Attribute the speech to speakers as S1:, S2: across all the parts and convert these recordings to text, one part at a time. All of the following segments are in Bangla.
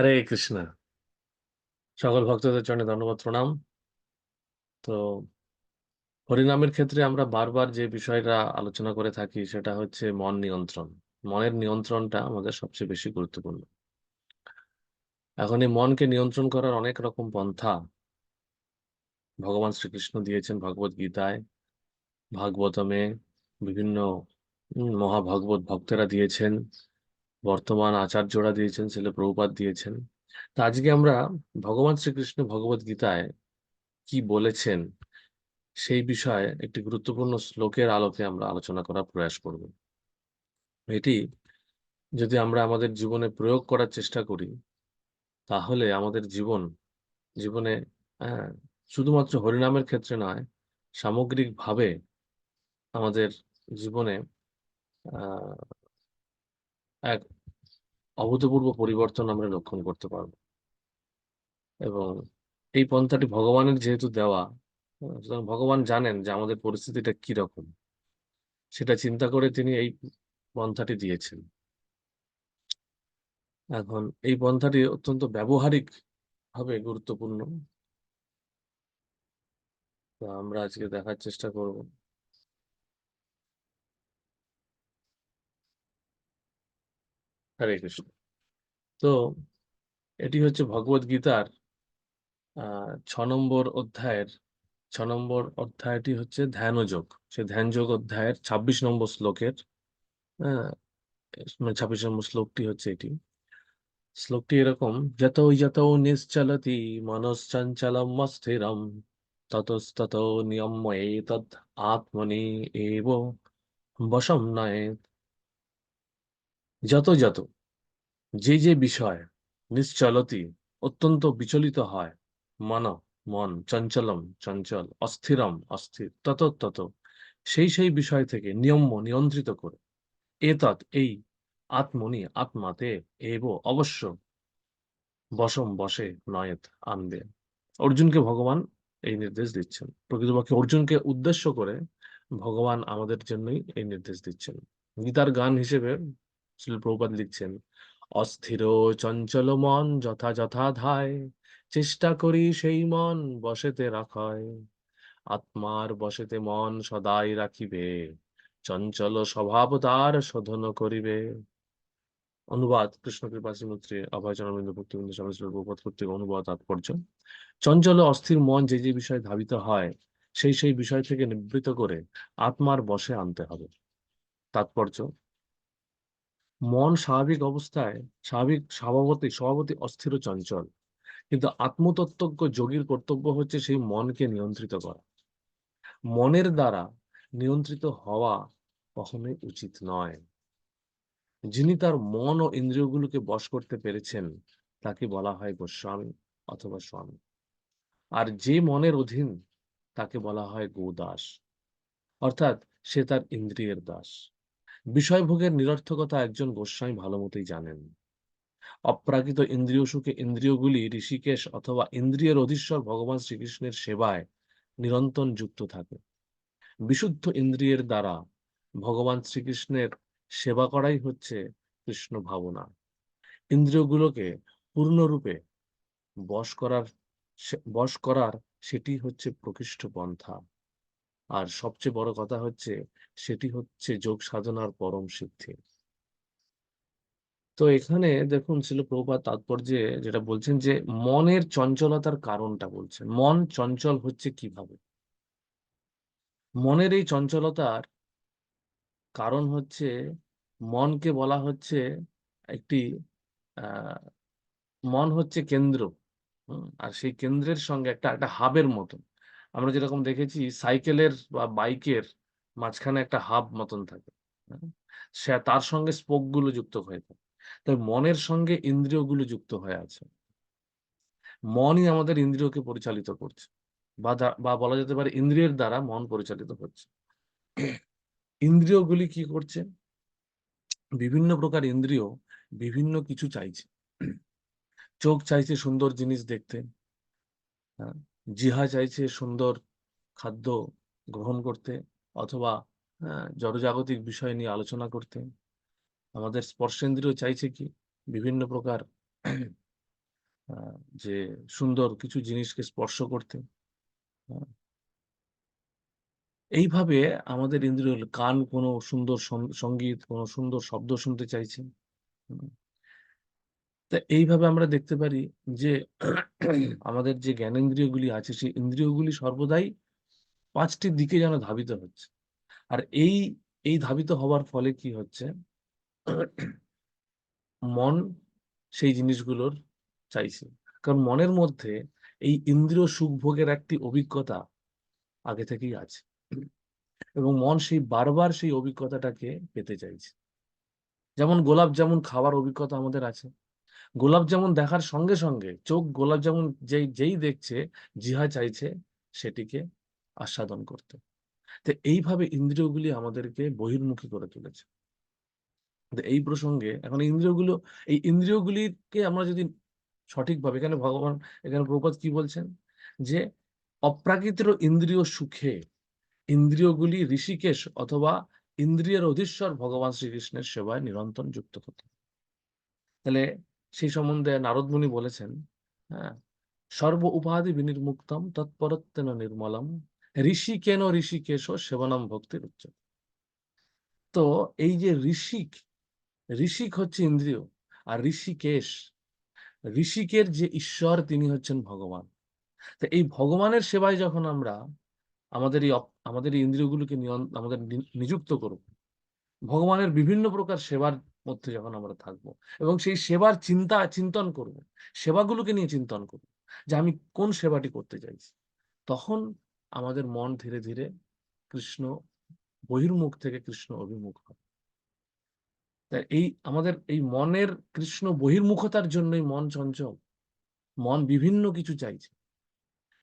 S1: হরে কৃষ্ণ সকল ভক্তদের জন্য ধন্যবাদ প্রণাম তো হরিনামের ক্ষেত্রে আমরা বারবার যে বিষয়টা আলোচনা করে থাকি সেটা হচ্ছে মন নিয়ন্ত্রণ মনের নিয়ন্ত্রণটা আমাদের সবচেয়ে বেশি গুরুত্বপূর্ণ এখন এই মনকে নিয়ন্ত্রণ করার অনেক রকম পন্থা ভগবান শ্রীকৃষ্ণ দিয়েছেন ভগবত গীতায় ভাগবতমে বিভিন্ন মহাভাগবত ভক্তেরা দিয়েছেন বর্তমান আচার্যরা দিয়েছেন ছেলে প্রভুপাত দিয়েছেন তা আজকে আমরা ভগবান শ্রীকৃষ্ণ ভগবত গীতায় কি বলেছেন সেই বিষয়ে একটি গুরুত্বপূর্ণ শ্লোকের আলোকে আমরা আলোচনা করার প্রয়াস করব এটি যদি আমরা আমাদের জীবনে প্রয়োগ করার চেষ্টা করি তাহলে আমাদের জীবন জীবনে হ্যাঁ, শুধুমাত্র হরিনামের ক্ষেত্রে নয় সামগ্রিকভাবে আমাদের জীবনে এক অভূতপূর্ব পরিবর্তন আমরা লক্ষণ করতে পারব এবং এই পন্থাটি ভগবানের যেহেতু দেওয়া সুতরাং ভগবান জানেন যে আমাদের পরিস্থিতিটা কিরকম সেটা চিন্তা করে তিনি এই পন্থাটি দিয়েছেন এখন এই পন্থাটি অত্যন্ত ব্যবহারিক ভাবে গুরুত্বপূর্ণ আমরা আজকে দেখার চেষ্টা করব হরে কৃষ্ণ তো এটি হচ্ছে ভগবত গীতার ছ নম্বর অধ্যায়ের ছ নম্বর অধ্যায়টি হচ্ছে ধ্যানযোগ সে ধ্যানযোগ অধ্যায়ের ২৬ নম্বর শ্লোকের মানে ছাব্বিশ নম্বর শ্লোকটি হচ্ছে এটি শ্লোকটি এরকম যত যত নিশ্চলতি মনশ্চঞ্চলম অস্থিরম ততস্তত নিয়ময়ে তৎ আত্মনি এব বসম নয় যত যত যে যে বিষয় নিশ্চলতি অত্যন্ত বিচলিত হয় মন মন চঞ্চলম চঞ্চল অস্থিরম অস্থির তত তত সেই সেই বিষয় থেকে নিয়ম নিয়ন্ত্রিত করে এতৎ এই আত্মনি আত্মাতে এব অবশ্য বসম বসে নয়েত আন্দে অর্জুনকে ভগবান এই নির্দেশ দিচ্ছেন প্রকৃতপক্ষে অর্জুনকে উদ্দেশ্য করে ভগবান আমাদের জন্যই এই নির্দেশ দিচ্ছেন গীতার গান হিসেবে প্রভুপাদ লিখছেন অস্থির চঞ্চল মন যথাযথাধায় চেষ্টা করি সেই মন বসেতে রাখয় আত্মার বসেতে মন সদাই রাখিবে চঞ্চল স্বভাব তার শোধন করিবে অনুবাদ কৃষ্ণ কৃপা শ্রীমূর্তি অভয় কর্তৃক অনুবাদ তাৎপর্য চঞ্চল অস্থির মন যে যে বিষয়ে ধাবিত হয় সেই সেই বিষয় থেকে নিবৃত করে আত্মার বসে আনতে হবে তাৎপর্য মন স্বাভাবিক অবস্থায় স্বাভাবিক স্বভাবতই স্বভাবতই অস্থির ও চঞ্চল কিন্তু আত্মতত্ত্বজ্ঞ যোগীর কর্তব্য হচ্ছে সেই মনকে নিয়ন্ত্রিত করা মনের দ্বারা নিয়ন্ত্রিত হওয়া কখনোই উচিত নয় যিনি তার মন ও ইন্দ্রিয়গুলোকে বশ করতে পেরেছেন তাকে বলা হয় গোস্বামী অথবা স্বামী আর যে মনের অধীন তাকে বলা হয় গোদাস অর্থাৎ সে তার ইন্দ্রিয়ের দাস বিষয়ভোগের নিরর্থকতা একজন গোস্বামী ভালো মতোই জানেন অপ্রাকৃত ইন্দ্রিয় সুখে ইন্দ্রিয়গুলি ঋষিকেশ অথবা ইন্দ্রিয়ের অধীশ্বর ভগবান শ্রীকৃষ্ণের সেবায় নিরন্তর যুক্ত থাকে বিশুদ্ধ ইন্দ্রিয়ের দ্বারা ভগবান শ্রীকৃষ্ণের সেবা করাই হচ্ছে কৃষ্ণ ভাবনা ইন্দ্রিয়গুলোকে পূর্ণরূপে বশ করার বশ করার সেটি হচ্ছে প্রকৃষ্ট পন্থা আর সবচেয়ে বড় কথা হচ্ছে সেটি হচ্ছে যোগ সাধনার পরম সিদ্ধি তো এখানে দেখুন ছিল প্রভুপাত তাৎপর্যে যেটা বলছেন যে মনের চঞ্চলতার কারণটা বলছেন মন চঞ্চল হচ্ছে কিভাবে মনের এই চঞ্চলতার কারণ হচ্ছে মনকে বলা হচ্ছে একটি মন হচ্ছে কেন্দ্র আর সেই কেন্দ্রের সঙ্গে একটা একটা হাবের মতন আমরা যেরকম দেখেছি সাইকেলের বা বাইকের মাঝখানে একটা হাব মতন থাকে হ্যাঁ? সে তার সঙ্গে স্পোকগুলো যুক্ত হয়ে থাকে তাই মনের সঙ্গে ইন্দ্রিয়গুলো যুক্ত হয়ে আছে মনই আমাদের ইন্দ্রিয়কে পরিচালিত করছে বা বলা যেতে পারে ইন্দ্রিয়ের দ্বারা মন পরিচালিত হচ্ছে ইন্দ্রিয়গুলি কি করছে বিভিন্ন প্রকার ইন্দ্রিয় বিভিন্ন কিছু চাইছে চোখ চাইছে সুন্দর জিনিস দেখতে হ্যাঁ? জিহা চাইছে সুন্দর খাদ্য গ্রহণ করতে অথবা জড়জাগতিক বিষয় নিয়ে আলোচনা করতে আমাদের স্পর্শেন্দ্রিয় চাইছে কি বিভিন্ন প্রকার যে সুন্দর কিছু জিনিসকে স্পর্শ করতে এইভাবে আমাদের ইন্দ্রিয় কান কোনো সুন্দর সঙ্গীত কোনো সুন্দর শব্দ শুনতে চাইছে তা এইভাবে আমরা দেখতে পারি যে আমাদের যে জ্ঞানেন্দ্রিয়গুলি আছে সেই ইন্দ্রিয়গুলি সর্বদাই পাঁচটি দিকে যেন ধাবিত হচ্ছে আর এই এই ধাবিত হওয়ার ফলে কি হচ্ছে মন সেই জিনিসগুলোর চাইছে কারণ মনের মধ্যে এই ইন্দ্রিয় সুখ ভোগের একটি অভিজ্ঞতা আগে থেকেই আছে এবং মন সেই বারবার সেই অভিজ্ঞতাটাকে পেতে চাইছে যেমন গোলাপ যেমন খাওয়ার অভিজ্ঞতা আমাদের আছে গোলাপ যেমন দেখার সঙ্গে সঙ্গে চোখ গোলাপ যেমন যেই যেই দেখছে জিহা চাইছে সেটিকে আস্বাদন করতে তো এইভাবে ইন্দ্রিয়গুলি আমাদেরকে বহির্মুখী করে তুলেছে এই প্রসঙ্গে এখন ইন্দ্রিয়গুলো এই ইন্দ্রিয়গুলিকে আমরা যদি সঠিকভাবে এখানে ভগবান এখানে প্রপাত কি বলছেন যে অপ্রাকৃত ইন্দ্রিয় সুখে ইন্দ্রিয়গুলি ঋষিকেশ অথবা ইন্দ্রিয়ের অধীশ্বর ভগবান শ্রীকৃষ্ণের সেবায় নিরন্তর যুক্ত হতো তাহলে সেই সম্বন্ধে নারদমুনি বলেছেন হ্যাঁ সর্ব উপাধি বিনির্মুক্তম তৎপরত্বেন নির্মলম ঋষি কেন ঋষিকেশ সেবনম ভক্তির উচ্চ তো এই যে ঋষিক ঋষিক হচ্ছে ইন্দ্রিয় আর ঋষিকেশ ঋষিকের যে ঈশ্বর তিনি হচ্ছেন ভগবান তো এই ভগবানের সেবায় যখন আমরা আমাদের এই আমাদের ইন্দ্রিয়গুলোকে ইন্দ্রিয়গুলোকে আমাদের নিযুক্ত করব ভগবানের বিভিন্ন প্রকার সেবার মধ্যে যখন আমরা থাকব এবং সেই সেবার চিন্তা চিন্তন করব সেবাগুলোকে নিয়ে চিন্তন করব যে আমি কোন সেবাটি করতে চাইছি তখন আমাদের মন ধীরে ধীরে কৃষ্ণ বহির্মুখ থেকে কৃষ্ণ অভিমুখ হয় তাই এই আমাদের এই মনের কৃষ্ণ বহির্মুখতার জন্যই মন চঞ্চল মন বিভিন্ন কিছু চাইছে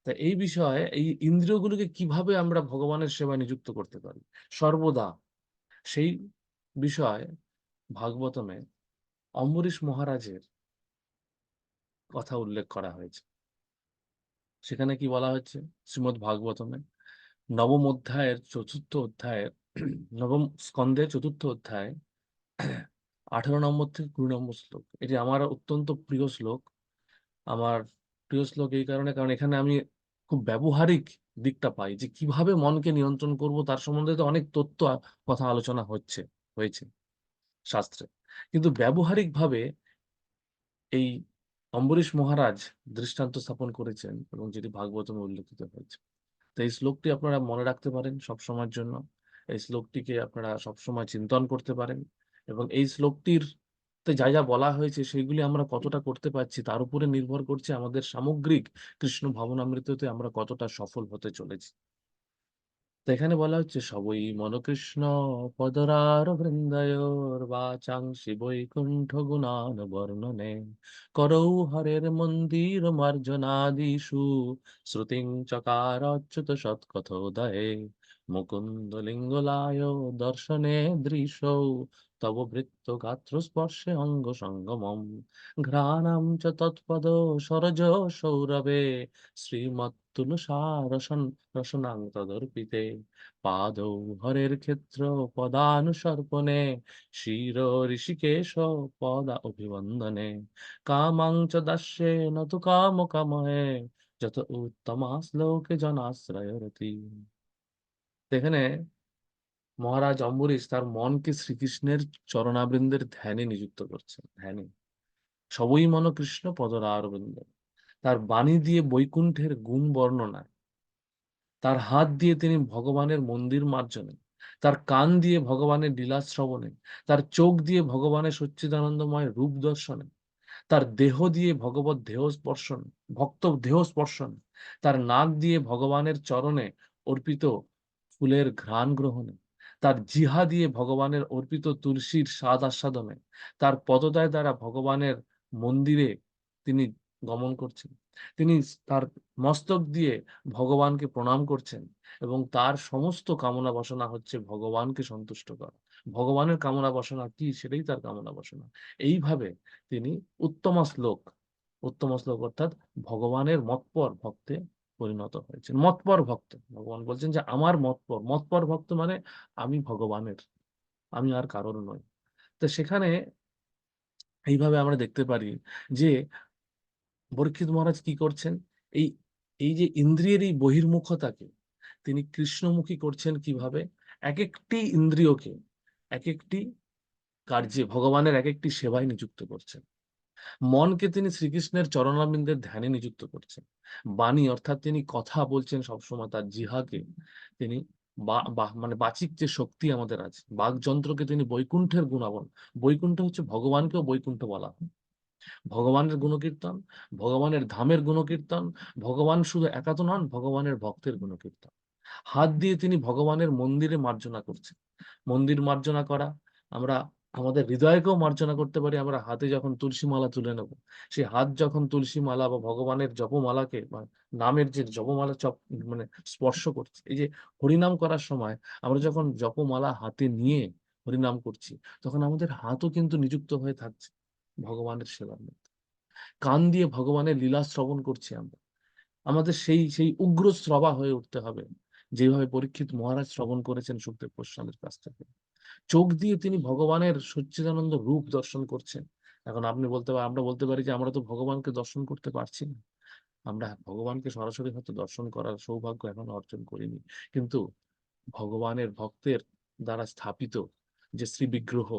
S1: তা এই বিষয়ে এই ইন্দ্রিয়গুলোকে কিভাবে আমরা ভগবানের সেবা নিযুক্ত করতে পারি সর্বদা সেই বিষয়ে ভাগবতমে অম্বরীশ মহারাজের কথা উল্লেখ করা হয়েছে সেখানে কি বলা হয়েছে শ্রীমৎ ভাগবতমে নবম অধ্যায়ের চতুর্থ অধ্যায়ের নবম স্কন্ধে চতুর্থ অধ্যায় আঠেরো নম্বর থেকে কুড়ি নম্বর শ্লোক এটি আমার অত্যন্ত প্রিয় শ্লোক আমার প্রিয় শ্লোক এই কারণে কারণ এখানে আমি খুব ব্যবহারিক দিকটা পাই যে কিভাবে মনকে নিয়ন্ত্রণ করব তার সম্বন্ধে তো অনেক তথ্য কথা আলোচনা হচ্ছে হয়েছে শাস্ত্রে কিন্তু ব্যবহারিকভাবে এই অম্বরীশ মহারাজ দৃষ্টান্ত স্থাপন করেছেন এবং যেটি ভাগবতমে উল্লেখিত হয়েছে তো এই শ্লোকটি আপনারা মনে রাখতে পারেন সবসময়ের জন্য এই শ্লোকটিকে আপনারা সবসময় চিন্তন করতে পারেন এবং এই শ্লোকটির যা যা বলা হয়েছে সেগুলি আমরা কতটা করতে পারছি তার উপরে নির্ভর করছে আমাদের সামগ্রিক কৃষ্ণ ভাবনামৃততে আমরা কতটা সফল হতে চলেছি এখানে বলা হচ্ছে সবই মনকৃষ্ণ পদরার বৃন্দয়োর বাচাং বৈকুণ্ঠ গুণান বর্ণনে করৌ হরের মন্দির মার্জনাদিষু শ্রুতিং চকার অচ্যুত সৎকথোদয়ে মুকুন্দলিঙ্গলায় দর্শনে দৃশৌ তব বৃত্তগাত্রস্পর্শে অঙ্গ সঙ্গমম ঘ্রাণাম চ তৎপদ সরজ সৌরভে শ্রীমত্তুলসারসন রসনাং তদর্পিতে পাদৌ হরের ক্ষেত্র পদানুসর্পণে শির ঋষিকেশ পদা অভিবন্দনে কামাং চ দাস্যে নতু কাম কামহে যত উত্তমা শ্লোকে জনাশ্রয় রতি সেখানে মহারাজ অম্বরীশ তার মনকে শ্রীকৃষ্ণের চরণাবৃন্দের ধ্যানে নিযুক্ত করছেন ধ্যানে সবই মন কৃষ্ণ পদরারবিন্দ তার বাণী দিয়ে বৈকুণ্ঠের গুণ বর্ণনায় তার হাত দিয়ে তিনি ভগবানের মন্দির মার্জনে তার কান দিয়ে ভগবানের লীলা শ্রবণে তার চোখ দিয়ে ভগবানের সচ্চিদানন্দময় রূপ দর্শনে তার দেহ দিয়ে ভগবত দেহ স্পর্শন ভক্ত দেহ স্পর্শন তার নাক দিয়ে ভগবানের চরণে অর্পিত ফুলের ঘ্রাণ গ্রহণে তার জিহা দিয়ে ভগবানের অর্পিত তুলসীর স্বাদ আস্বাদনে তার পদদায় দ্বারা ভগবানের মন্দিরে তিনি গমন করছেন তিনি তার মস্তক দিয়ে ভগবানকে প্রণাম করছেন এবং তার সমস্ত কামনা বাসনা হচ্ছে ভগবানকে সন্তুষ্ট করা ভগবানের কামনা বাসনা কি সেটাই তার কামনা বাসনা এইভাবে তিনি উত্তমা শ্লোক উত্তম শ্লোক অর্থাৎ ভগবানের মতপর ভক্তে পরিণত হয়েছেন মতপর ভক্ত ভগবান বলছেন যে আমার মতপর মতপর ভক্ত মানে আমি ভগবানের আমি আর কারোর নই তো সেখানে এইভাবে আমরা দেখতে পারি যে বরক্ষিত মহারাজ কি করছেন এই এই যে ইন্দ্রিয়ের এই বহির্মুখতাকে তিনি কৃষ্ণমুখী করছেন কিভাবে এক একটি ইন্দ্রিয়কে এক একটি কার্যে ভগবানের এক একটি সেবায় নিযুক্ত করছেন মনকে তিনি শ্রীকৃষ্ণের চরণাবিন্দের ধ্যানে নিযুক্ত করছেন বাণী অর্থাৎ তিনি কথা বলছেন সবসময় তার জিহাকে তিনি মানে বাচিক যে শক্তি আমাদের আছে বাকযন্ত্রকে তিনি বৈকুণ্ঠের গুণাবন বৈকুণ্ঠ হচ্ছে ভগবানকেও বৈকুণ্ঠ বলা হয় ভগবানের গুণকীর্তন ভগবানের ধামের গুণকীর্তন ভগবান শুধু একাত নন ভগবানের ভক্তের গুণকীর্তন হাত দিয়ে তিনি ভগবানের মন্দিরে মার্জনা করছেন মন্দির মার্জনা করা আমরা আমাদের হৃদয়কেও মার্জনা করতে পারি আমরা হাতে যখন তুলসী মালা তুলে নেব সেই হাত যখন তুলসী মালা বা ভগবানের জপমালাকে বা নামের যে জপমালা চপ মানে স্পর্শ করছে এই যে হরিনাম করার সময় আমরা যখন জপমালা হাতে নিয়ে হরিনাম করছি তখন আমাদের হাতও কিন্তু নিযুক্ত হয়ে থাকছে ভগবানের সেবার মধ্যে কান দিয়ে ভগবানের লীলা শ্রবণ করছি আমরা আমাদের সেই সেই উগ্র শ্রবা হয়ে উঠতে হবে যেভাবে পরীক্ষিত মহারাজ শ্রবণ করেছেন সুখদেব গোস্বামীর কাছ থেকে চোখ দিয়ে তিনি ভগবানের সচ্চিদানন্দ রূপ দর্শন করছেন এখন আপনি বলতে পারেন আমরা বলতে পারি যে আমরা তো ভগবানকে দর্শন করতে পারছি না আমরা ভগবানকে সরাসরি হয়তো দর্শন করার সৌভাগ্য এখন অর্জন করিনি কিন্তু ভগবানের ভক্তের দ্বারা স্থাপিত যে শ্রী বিগ্রহ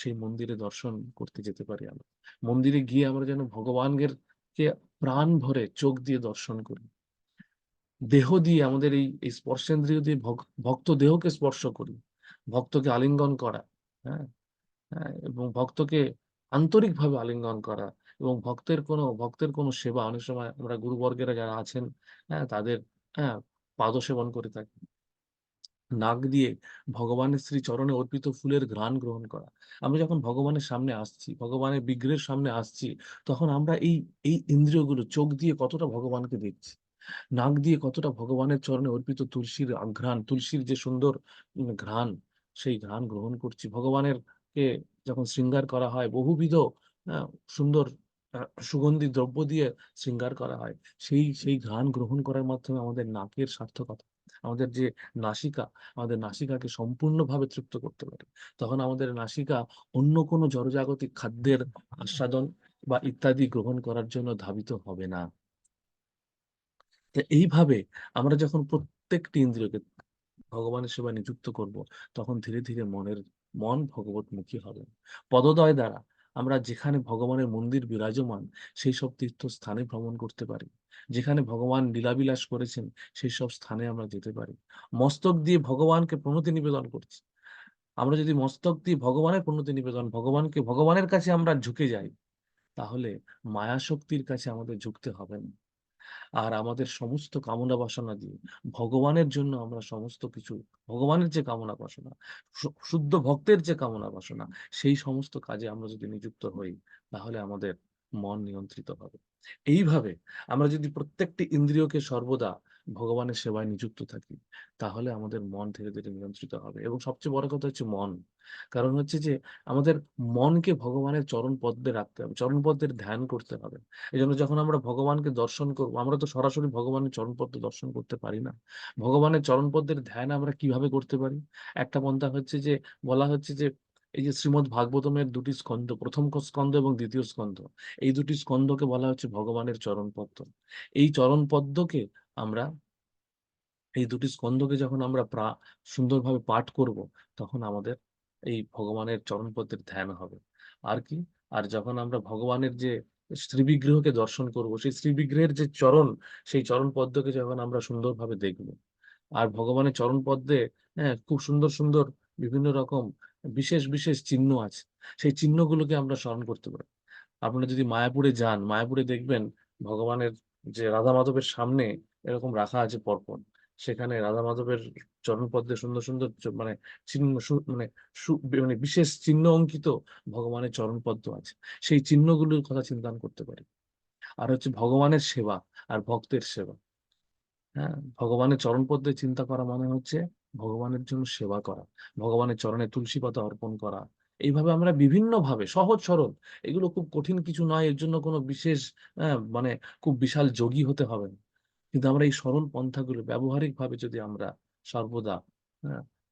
S1: সেই মন্দিরে দর্শন করতে যেতে পারি আমরা মন্দিরে গিয়ে আমরা যেন ভগবানের কে প্রাণ ভরে চোখ দিয়ে দর্শন করি দেহ দিয়ে আমাদের এই স্পর্শেন্দ্রীয় দিয়ে ভক্ত দেহকে স্পর্শ করি ভক্তকে আলিঙ্গন করা হ্যাঁ? হ্যাঁ এবং ভক্তকে আন্তরিকভাবে আলিঙ্গন করা এবং ভক্তের কোনো ভক্তের কোনো সেবা অনেক সময় আমরা গুরুবর্গেরা যারা আছেন হ্যাঁ তাদের হ্যাঁ পাদ সেবন করে থাকি নাক দিয়ে ভগবানের শ্রী চরণে অর্পিত ফুলের ঘ্রাণ গ্রহণ করা আমরা যখন ভগবানের সামনে আসছি ভগবানের বিগ্রহের সামনে আসছি তখন আমরা এই এই ইন্দ্রিয়গুলো চোখ দিয়ে কতটা ভগবানকে দেখছি নাক দিয়ে কতটা ভগবানের চরণে অর্পিত তুলসীর ঘ্রাণ তুলসীর যে সুন্দর ঘ্রাণ সেই গান গ্রহণ করছি ভগবানের কে যখন শৃঙ্গার করা হয় বহুবিধ সুন্দর সুগন্ধি দ্রব্য দিয়ে শৃঙ্গার করা হয় সেই সেই গান গ্রহণ করার মাধ্যমে আমাদের নাকের সার্থকতা আমাদের যে নাসিকা আমাদের নাসিকাকে সম্পূর্ণভাবে তৃপ্ত করতে পারে তখন আমাদের নাসিকা অন্য কোনো জড়জাগতিক খাদ্যের আস্বাদন বা ইত্যাদি গ্রহণ করার জন্য ধাবিত হবে না এইভাবে আমরা যখন প্রত্যেকটি ইন্দ্রিয়কে ভগবানের সেবা নিযুক্ত করব তখন ধীরে ধীরে মনের মন ভগবতমুখী হবে পদদয় দ্বারা আমরা যেখানে ভগবানের মন্দির বিরাজমান সেই সব তীর্থস্থানে ভ্রমণ করতে পারি যেখানে ভগবান লীলাবিলাস করেছেন সেই সব স্থানে আমরা যেতে পারি মস্তক দিয়ে ভগবানকে প্রণতি নিবেদন করছি আমরা যদি মস্তক দিয়ে ভগবানের প্রণতি নিবেদন ভগবানকে ভগবানের কাছে আমরা ঝুঁকে যাই তাহলে মায়া শক্তির কাছে আমাদের ঝুঁকতে হবে না আর আমাদের সমস্ত কামনা বাসনা দিয়ে ভগবানের জন্য আমরা সমস্ত কিছু ভগবানের যে কামনা বাসনা শুদ্ধ ভক্তের যে কামনা বাসনা সেই সমস্ত কাজে আমরা যদি নিযুক্ত হই তাহলে আমাদের মন নিয়ন্ত্রিত হবে এইভাবে আমরা যদি প্রত্যেকটি ইন্দ্রিয়কে সর্বদা ভগবানের সেবায় নিযুক্ত থাকি তাহলে আমাদের মন ধীরে ধীরে নিয়ন্ত্রিত হবে এবং সবচেয়ে বড় কথা হচ্ছে মন কারণ হচ্ছে যে আমাদের মনকে ভগবানের চরণ পদ্মে রাখতে হবে চরণ পদ্মের ধ্যান করতে হবে এই জন্য যখন আমরা ভগবানকে দর্শন করব আমরা তো সরাসরি ভগবানের চরণ পদ্ম দর্শন করতে পারি না ভগবানের চরণ পদ্মের ধ্যান আমরা কিভাবে করতে পারি একটা পন্থা হচ্ছে যে বলা হচ্ছে যে এই যে শ্রীমদ ভাগবতমের দুটি স্কন্ধ প্রথম স্কন্ধ এবং দ্বিতীয় স্কন্ধ এই দুটি স্কন্ধকে বলা হচ্ছে ভগবানের চরণ পদ্ম এই চরণ পদ্মকে আমরা এই দুটি স্কন্ধকে যখন আমরা সুন্দরভাবে পাঠ করব তখন আমাদের এই ভগবানের চরণপদের ধ্যান হবে আর কি আর যখন আমরা ভগবানের যে শ্রীবিগ্রহকে দর্শন করব সেই শ্রীবিগ্রহের যে চরণ সেই চরণ পদ্মকে যখন আমরা সুন্দরভাবে দেখব আর ভগবানের চরণ পদ্মে হ্যাঁ খুব সুন্দর সুন্দর বিভিন্ন রকম বিশেষ বিশেষ চিহ্ন আছে সেই চিহ্নগুলোকে আমরা স্মরণ করতে পারি আপনারা যদি মায়াপুরে যান মায়াপুরে দেখবেন ভগবানের যে রাধা মাধবের সামনে এরকম রাখা আছে পরপর সেখানে রাধা মাধবের চরণপদ্মে সুন্দর সুন্দর মানে চিহ্ন মানে মানে বিশেষ চিহ্ন অঙ্কিত ভগবানের চরণপদ্ম আছে সেই চিহ্নগুলোর কথা চিন্তান করতে পারি আর হচ্ছে ভগবানের সেবা আর ভক্তের সেবা হ্যাঁ ভগবানের চরণপদ্মে চিন্তা করা মানে হচ্ছে ভগবানের জন্য সেবা করা ভগবানের চরণে তুলসী পাতা অর্পণ করা এইভাবে আমরা বিভিন্নভাবে সহজ সরল এগুলো খুব কঠিন কিছু নয় এর জন্য কোনো বিশেষ হ্যাঁ, মানে খুব বিশাল যোগী হতে হবে না কিন্তু আমরা এই সরল পন্থাগুলো ব্যবহারিকভাবে যদি আমরা সর্বদা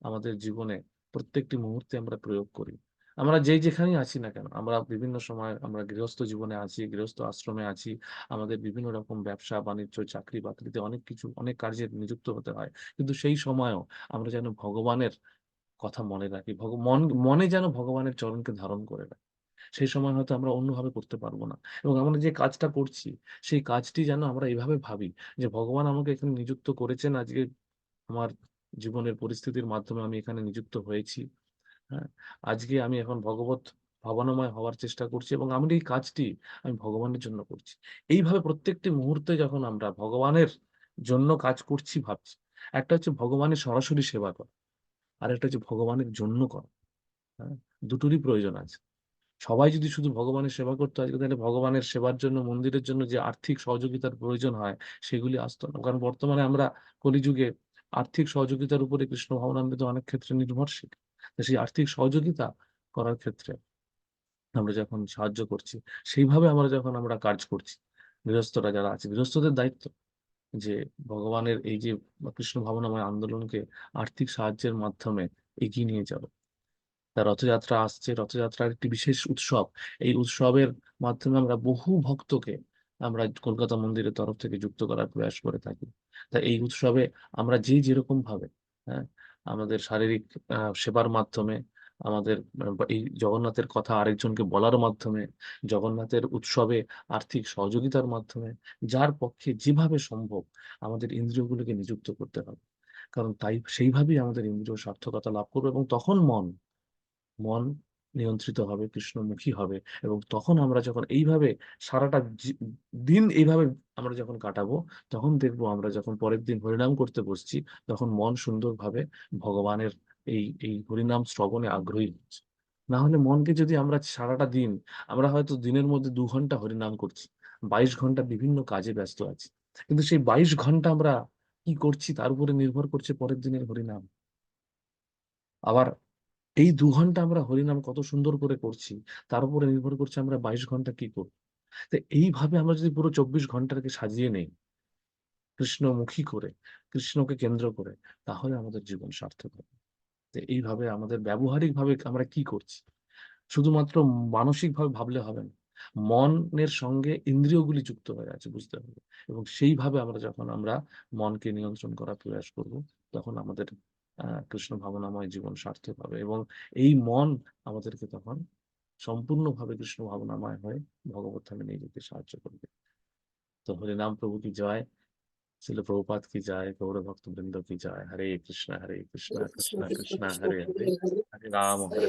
S1: আমাদের জীবনে প্রত্যেকটি মুহূর্তে আমরা প্রয়োগ করি আমরা যে যেখানেই আছি না কেন আমরা বিভিন্ন সময় আমরা গৃহস্থ জীবনে আছি গৃহস্থ আশ্রমে আছি আমাদের বিভিন্ন রকম ব্যবসা বাণিজ্য চাকরি বাকরিতে অনেক কিছু অনেক কার্যে নিযুক্ত হতে হয় কিন্তু সেই সময়ও আমরা যেন ভগবানের কথা মনে রাখি মন মনে যেন ভগবানের চরণকে ধারণ করে রাখি সেই সময় হয়তো আমরা অন্যভাবে করতে পারবো না এবং আমরা যে কাজটা করছি সেই কাজটি যেন আমরা এভাবে ভাবি যে ভগবান আমাকে এখানে নিযুক্ত করেছেন আজকে আমার জীবনের পরিস্থিতির মাধ্যমে আমি এখানে নিযুক্ত হয়েছি হ্যাঁ আজকে আমি এখন ভগবত ভাবনাময় হওয়ার চেষ্টা করছি এবং আমি এই কাজটি আমি ভগবানের জন্য করছি এইভাবে প্রত্যেকটি মুহূর্তে যখন আমরা ভগবানের জন্য কাজ করছি ভাবছি একটা হচ্ছে ভগবানের সরাসরি সেবা করা আর একটা হচ্ছে ভগবানের জন্য করা হ্যাঁ দুটোরই প্রয়োজন আছে সবাই যদি শুধু ভগবানের সেবা করতে হয় তাহলে ভগবানের সেবার জন্য মন্দিরের জন্য যে আর্থিক সহযোগিতার প্রয়োজন হয় সেগুলি আসতো না কারণ বর্তমানে আমরা কলিযুগে আর্থিক সহযোগিতার উপরে কৃষ্ণ ভাবনামৃত অনেক ক্ষেত্রে নির্ভরশীল সেই আর্থিক সহযোগিতা করার ক্ষেত্রে আমরা যখন সাহায্য করছি সেইভাবে আমরা যখন আমরা কাজ করছি গৃহস্থরা যারা আছে গৃহস্থদের দায়িত্ব যে ভগবানের এই যে কৃষ্ণ ভাবনাময় আন্দোলনকে আর্থিক সাহায্যের মাধ্যমে এগিয়ে নিয়ে যাবে রথযাত্রা আসছে রথযাত্রার একটি বিশেষ উৎসব এই উৎসবের মাধ্যমে আমরা বহু ভক্তকে আমরা কলকাতা মন্দিরের তরফ থেকে যুক্ত করার প্রয়াস করে থাকি তা এই উৎসবে আমরা যে যেরকম ভাবে হ্যাঁ আমাদের শারীরিক সেবার মাধ্যমে আমাদের এই জগন্নাথের কথা আরেকজনকে বলার মাধ্যমে জগন্নাথের উৎসবে আর্থিক সহযোগিতার মাধ্যমে যার পক্ষে যেভাবে সম্ভব আমাদের ইন্দ্রিয়গুলোকে নিযুক্ত করতে হবে কারণ তাই সেইভাবেই আমাদের ইন্দ্রিয় সার্থকতা লাভ করবে এবং তখন মন মন নিয়ন্ত্রিত হবে কৃষ্ণমুখী হবে এবং তখন আমরা যখন এইভাবে সারাটা দিন এইভাবে আমরা যখন কাটাবো তখন দেখবো আমরা যখন পরের দিন হরিনাম করতে বসছি তখন মন সুন্দরভাবে ভগবানের এই এই হরিনাম শ্রবণে আগ্রহী হচ্ছে না হলে মনকে যদি আমরা সারাটা দিন আমরা হয়তো দিনের মধ্যে দু ঘন্টা হরিনাম করছি বাইশ ঘন্টা বিভিন্ন কাজে ব্যস্ত আছি কিন্তু সেই বাইশ ঘন্টা আমরা কি করছি তার উপরে নির্ভর করছে পরের দিনের হরিনাম আবার এই দু ঘন্টা আমরা হরিনাম কত সুন্দর করে করছি তার উপরে নির্ভর করছে আমরা বাইশ ঘন্টা কি করব তো এইভাবে আমরা যদি পুরো চব্বিশ ঘন্টাকে সাজিয়ে নেই কৃষ্ণমুখী করে কৃষ্ণকে কেন্দ্র করে তাহলে আমাদের জীবন সার্থক হবে তো এইভাবে আমাদের ব্যবহারিকভাবে আমরা কি করছি শুধুমাত্র মানসিকভাবে ভাবলে হবে না মনের সঙ্গে ইন্দ্রিয়গুলি যুক্ত হয়ে আছে বুঝতে হবে এবং সেইভাবে আমরা যখন আমরা মনকে নিয়ন্ত্রণ করার প্রয়াস করব তখন আমাদের কৃষ্ণ ভাবনাময় জীবন সার্থক হবে এবং এই মন আমাদেরকে তখন সম্পূর্ণভাবে কৃষ্ণ ভাবনাময় হয়ে ভগবতামে ধামে নিয়ে যেতে সাহায্য করবে তো হরিনাম প্রভু কি জয় শিল প্রভুপাত কি যায় গৌর ভক্ত বৃন্দ কি যায় হরে কৃষ্ণ হরে কৃষ্ণ কৃষ্ণ কৃষ্ণ হরে হরে হরে রাম হরে